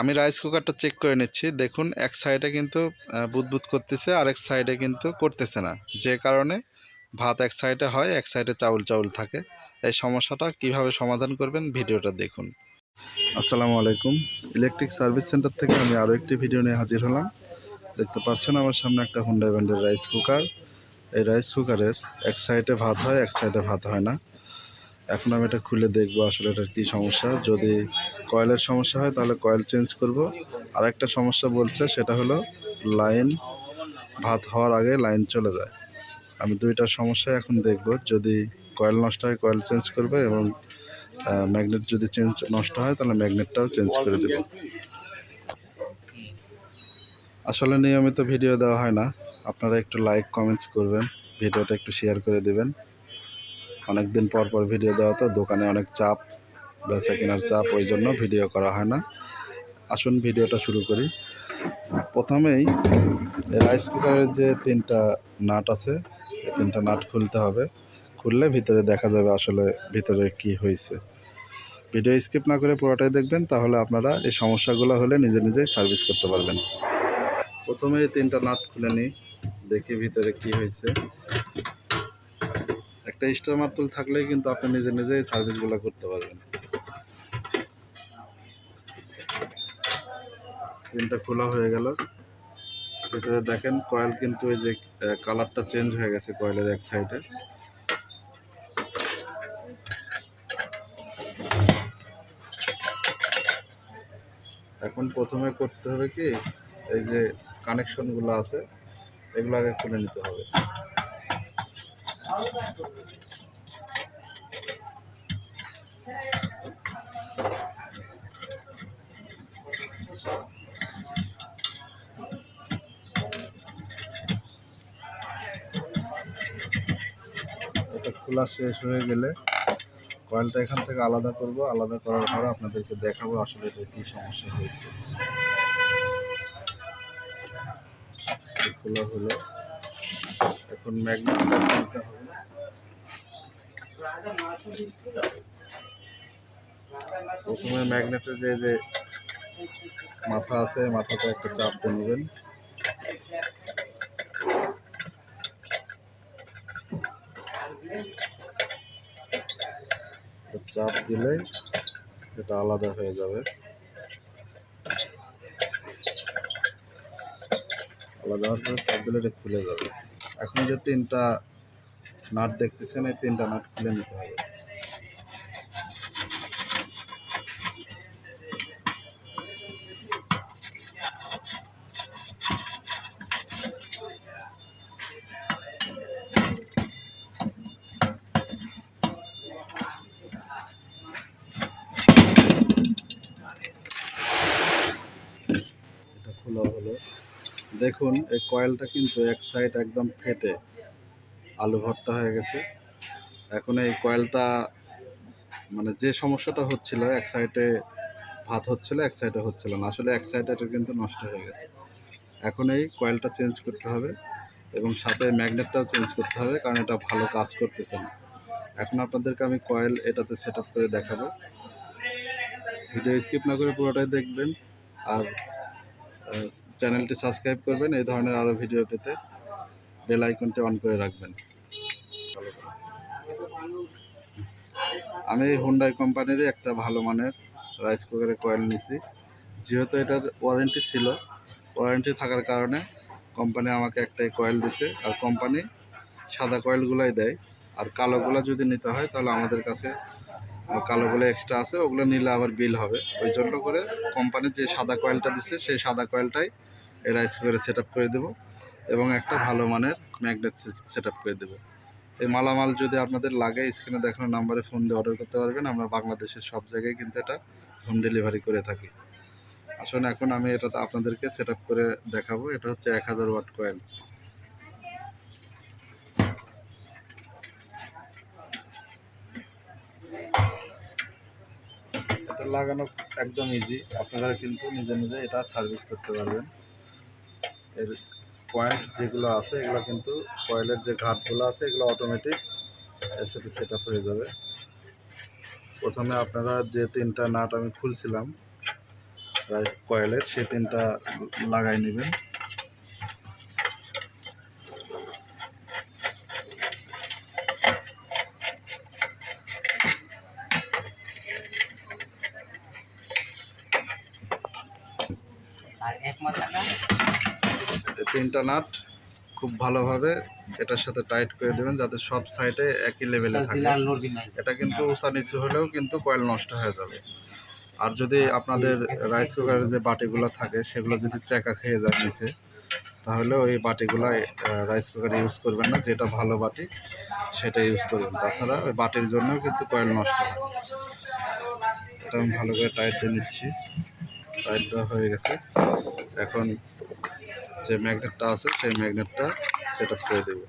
আমি রাইস কুকারটা চেক করে নিচ্ছি। দেখুন, এক সাইডে কিন্তু বুদবুদ করতেছে আর এক সাইডে কিন্তু করতেছে না। যে কারণে ভাত এক সাইডে হয়, এক সাইডে চাউল চাউল থাকে। এই সমস্যাটা কীভাবে সমাধান করবেন ভিডিওটা দেখুন। আসসালামু আলাইকুম। ইলেকট্রিক সার্ভিস সেন্টার থেকে আমি আরও একটি ভিডিও নিয়ে হাজির হলাম। দেখতে পাচ্ছেন আমার সামনে একটা হুন্ডা ব্র্যান্ডের রাইস কুকার এই রাইস কুকারের এক সাইডে ভাত হয়, এক সাইডে ভাত হয় না। এখন আমি এটা খুলে দেখব আসলে এটার কী সমস্যা। যদি কয়েলের সমস্যা হয়, তাহলে কয়েল চেঞ্জ করব। আর একটা সমস্যা বলছে, সেটা হলো লাইন ভাত হওয়ার আগে লাইন চলে যায়। আমি দুইটা সমস্যা এখন দেখব, যদি কয়েল নষ্ট হয়, কয়েল চেঞ্জ করবে এবং ম্যাগনেট যদি চেঞ্জ নষ্ট হয়, তাহলে ম্যাগনেটটাও চেঞ্জ করে দেব। আসলে নিয়মিত ভিডিও দেওয়া হয় না। আপনারা একটু লাইক কমেন্টস করবেন, ভিডিওটা একটু শেয়ার করে দেবেন। অনেক দিন পর পর ভিডিও দেওয়া তো, দোকানে অনেক চাপ। বেচা কেনার চাপ ওই জন্য ভিডিও করা হয় না। আসুন ভিডিওটা শুরু করি। প্রথমেই রাইস কুকারের যে তিনটা নাট আছে, এই তিনটা নাট খুলতে হবে। খুললে ভিতরে দেখা যাবে আসলে ভিতরে কি হয়েছে। ভিডিও স্কিপ না করে পুরোটাই দেখবেন, তাহলে আপনারা এই সমস্যাগুলো হলে নিজে নিজেই সার্ভিস করতে পারবেন। প্রথমে এই তিনটা নাট খুলে নিই, দেখি ভিতরে কি হয়েছে। একটা স্টার মার্তুল থাকলেই কিন্তু আপনি নিজে নিজেই সার্ভিসগুলো করতে পারবেন। তিনটা খোলা হয়ে গেল। ভিতরে দেখেন কয়েল কিন্তু ওই যে কালারটা চেঞ্জ হয়ে গেছে কয়েলের এক সাইডে এখন প্রথমে করতে হবে কি, এই যে কানেকশনগুলো আছে, এগুলো আগে খুলে নিতে হবে। এটা খোলা শেষ হয়ে গেলে কয়েলটা এখান থেকে আলাদা করব, আলাদা করার পরে আপনাদেরকে দেখাবো আসলে এটা কী সমস্যা হয়েছে। খোলা হলো। এখন ম্যাগনেটটা হবে। প্রথমে ম্যাগনেটের যে যে মাথা আছে মাথাটা একটা চাপ নেবেন। চাপ দিলে এটা আলাদা হয়ে যাবে। আলাদা হওয়ার পরে চাপ দিলে এটা খুলে যাবে। এখন যে তিনটা নাট দেখতেছেন, এই তিনটা নাট খুলে নিতে হবে। দেখুন, এই কয়েলটা কিন্তু এক সাইড একদম ফেটে আলু ভর্তা হয়ে গেছে। এখন এই কয়েলটা মানে যে সমস্যাটা হচ্ছিল, এক সাইডে ভাত হচ্ছিল, এক সাইডে হচ্ছিল না। আসলে এক সাইডে এটা কিন্তু নষ্ট হয়ে গেছে। এখন এই কয়েলটা চেঞ্জ করতে হবে এবং সাথে ম্যাগনেটটাও চেঞ্জ করতে হবে, কারণ এটা ভালো কাজ করতেছে না। এখন আপনাদেরকে আমি কয়েল এটাতে সেট করে দেখাবো। ভিডিও স্কিপ না করে পুরোটাই দেখবেন। আর চ্যানেলটি সাবস্ক্রাইব করবেন, এই ধরনের আরও ভিডিও পেতে বেল আইকনটি অন করে রাখবেন। আমি এই হুন্ডাই কোম্পানিরই একটা ভালো মানের রাইস কুকারের কয়েল নিছি। যেহেতু এটার ওয়ারেন্টি ছিল ওয়ারেন্টি থাকার কারণে কোম্পানি আমাকে একটাই কয়েল দিছে, আর কোম্পানি সাদা কয়েলগুলাই দেয়। আর কালোগুলো যদি নিতে হয়, তাহলে আমাদের কাছে আহ, কালোগুলো এক্সট্রা আছে ওগুলো নিলে আবার বিল হবে। ওই জন্য করে কোম্পানির যে সাদা কয়েলটা দিচ্ছে সেই সাদা কয়েলটাই এই রাইস কুকারে সেট করে দেবো এবং একটা ভালো মানের ম্যাগনেট সেট করে দেবো। এই মালামাল যদি আপনাদের লাগে স্ক্রিনে দেখানো নাম্বারে ফোন দিয়ে অর্ডার করতে পারবেন। আমরা বাংলাদেশের সব জায়গায় কিন্তু এটা হোম ডেলিভারি করে থাকি। আসুন এখন আমি এটা আপনাদেরকে সেট করে দেখাবো। এটা হচ্ছে এক হাজার ওয়াট কয়েল লাগানো একদম ইজি আপনারা কিন্তু নিজে নিজে এটা সার্ভিস করতে পারবেন। এর পয়েন্ট যেগুলো আছে, এগুলো কিন্তু কয়েলের যে ঘাটগুলো আছে, এগুলো অটোমেটিক এর সাথে সেট হয়ে যাবে। প্রথমে আপনারা যে তিনটা নাট আমি খুলছিলাম কয়েলের সে তিনটা লাগাই নেবেন। আর এক মাস তিনটা নাট খুব ভালোভাবে এটার সাথে টাইট করে দেবেন যাতে সব সাইডে একই লেভেলে থাকে। এটা কিন্তু উঁচা নিচু হলেও কিন্তু কয়েল নষ্ট হয়ে যাবে। আর যদি আপনাদের রাইস কুকারের যে বাটিগুলো থাকে সেগুলো যদি চেকা খেয়ে যায় নিচে তাহলে ওই বাটিগুলো রাইস কুকারে ইউজ করবেন না। যেটা ভালো বাটি সেটা ইউজ করবেন। তাছাড়া ওই বাটির জন্যও কিন্তু কয়েল নষ্ট হয়। এটা আমি ভালো করে টাইট দিয়ে নিচ্ছি। টাইট দেওয়া হয়ে গেছে। এখন যে ম্যাগনেটটা আছে, সেই ম্যাগনেটটা সেট আপ করে দেবো।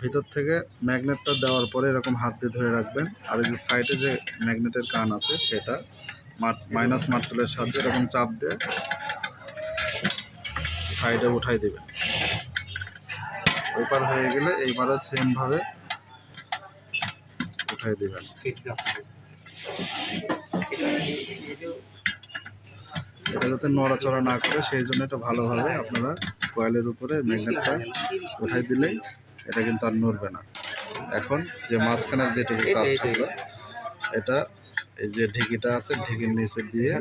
ভিতর থেকে ম্যাগনেটটা দেওয়ার পরে এরকম হাত দিয়ে ধরে রাখবেন। আর এই যে সাইডে যে ম্যাগনেটের কান আছে, সেটা মাইনাস মার্তুলের সাহায্যে এরকম চাপ দিয়ে সাইডে উঠাই দেবেন ওইপার হয়ে গেলে এইবারে সেমভাবে উঠাই দেবেন। এটা যাতে নড়াচড়া না করে সেই জন্য এটা ভালোভাবে আপনারা কয়েলের উপরে ম্যাগনেটটা উঠাই দিলেই এটা কিন্তু আর নড়বে না। এখন যে মাঝখানের যেটুকু কাজ থাকল এটা এই যে ঢিকিটা আছে ঢিকির নিচে দিয়ে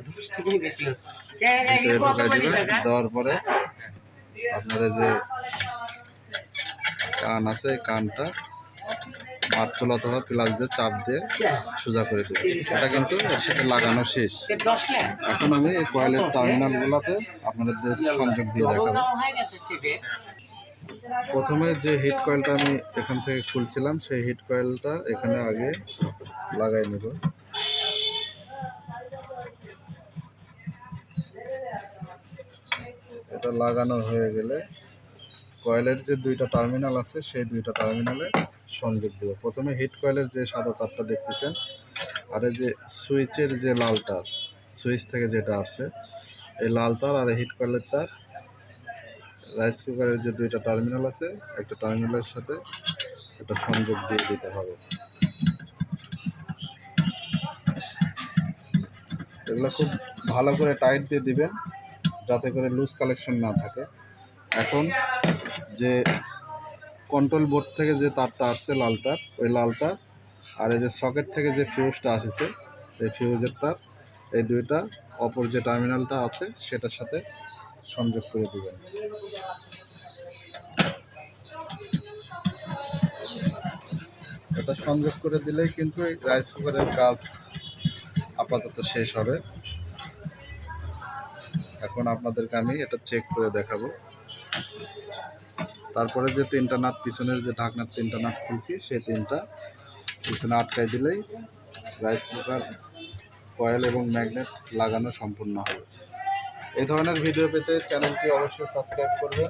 ঢোকাই দিবেন দেওয়ার পরে আপনারা যে কান আছে কানটা মারতুল অথবা প্লাস দিয়ে চাপ দিয়ে সোজা করে দেবেন। এটা কিন্তু সাথে লাগানো শেষ। এখন আমি এই কয়েলের টার্মিনালগুলোতে আপনাদের সংযোগ দিয়ে দেখাবো। প্রথমে যে হিট কয়েলটা আমি এখান থেকে খুলছিলাম, সেই হিট কয়েলটা এখানে আগে লাগাই নেব। এটা লাগানো হয়ে গেলে কয়েলের যে দুইটা টার্মিনাল আছে, সেই দুইটা টার্মিনালে সংযোগ দেবো। প্রথমে হিট কয়েলের যে সাদা তারটা দেখতেছেন, আর যে সুইচের যে লাল তার সুইচ থেকে যেটা আসছে, এই লাল তার আর হিট কয়েলের তার রাইস কুকারের যে দুইটা টার্মিনাল আছে, একটা টার্মিনালের সাথে একটা সংযোগ দিয়ে দিতে হবে। এগুলো খুব ভালো করে টাইট দিয়ে দিবেন। যাতে করে লুজ কালেকশন না থাকে। এখন যে কন্ট্রোল বোর্ড থেকে যে তারটা আসছে লাল তার ওই লাল তার আর এই যে সকেট থেকে যে ফিউজটা আসছে, এই ফিউজের তার, এই দুইটা অপর যে টার্মিনালটা আছে, সেটার সাথে সংযোগ করে দেবেন। এটা সংযোগ করে দিলেই কিন্তু রাইস কুকারের কাজ আপাতত শেষ হবে। এখন আপনাদেরকে আমি এটা চেক করে দেখাবো। তারপরে যে তিনটা নাট, পিছনের যে ঢাকনার তিনটা নাট খুলছি, সেই তিনটা পিছনে আটকাই দিলেই রাইস কুকার কয়েল এবং ম্যাগনেট লাগানো সম্পূর্ণ হবে। এই ধরনের ভিডিও পেতে চ্যানেলটি অবশ্যই সাবস্ক্রাইব করবেন।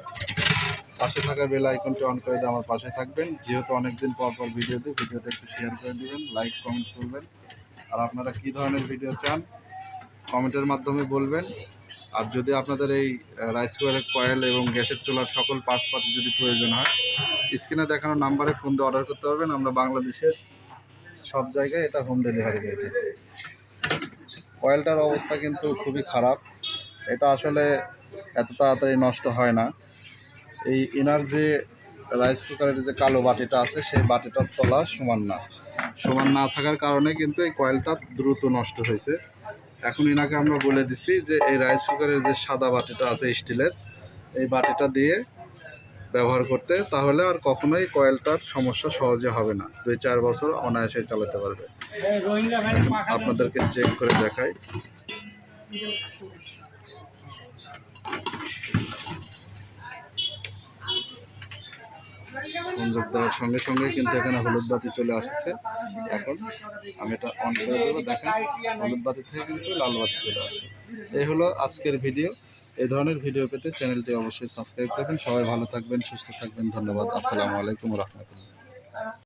পাশে থাকা বেল আইকনটি অন করে দিয়ে আমার পাশে থাকবেন। যেহেতু অনেকদিন পর পর ভিডিও দিই ভিডিওটা একটু শেয়ার করে দিবেন লাইক কমেন্ট করবেন। আর আপনারা কী ধরনের ভিডিও চান কমেন্টের মাধ্যমে বলবেন। আর যদি আপনাদের এই রাইস কুকারের কয়েল এবং গ্যাসের চুলার সকল পার্টস পার্টি যদি প্রয়োজন হয় স্ক্রিনে দেখানো নাম্বারে ফোন দিয়ে অর্ডার করতে পারবেন। আমরা বাংলাদেশের সব জায়গায় এটা হোম ডেলিভারি দিয়ে থাকি কয়েলটার অবস্থা কিন্তু খুবই খারাপ। এটা আসলে এত তাড়াতাড়ি নষ্ট হয় না। এই ইনার যে রাইস কুকারের যে কালো বাটিটা আছে, সেই বাটিটার তলা সমান না। সমান না থাকার কারণে কিন্তু এই কয়েলটা দ্রুত নষ্ট হয়েছে। এখন এনাকে আমরা বলে দিছি যে এই রাইস কুকারের যে সাদা বাটিটা আছে স্টিলের, এই বাটিটা দিয়ে ব্যবহার করতে, তাহলে আর কখনোই কয়েলটার সমস্যা সহজে হবে না। দুই চার বছর অনায়াসে চালাতে পারবে। আপনাদেরকে চেক করে দেখাই। সংযোগ দেওয়ার সঙ্গে সঙ্গে কিন্তু এখানে হলুদ বাতি চলে আসছে। এখন আমি এটা অন করে দেবো, দেখেন, হলুদ বাতি থেকে কিন্তু লাল বাতি চলে আসছে। এই হলো আজকের ভিডিও। এই ধরনের ভিডিও পেতে চ্যানেলটি অবশ্যই সাবস্ক্রাইব করবেন। সবাই ভালো থাকবেন, সুস্থ থাকবেন, ধন্যবাদ। আসসালামু আলাইকুম রহমতুল্লাহ।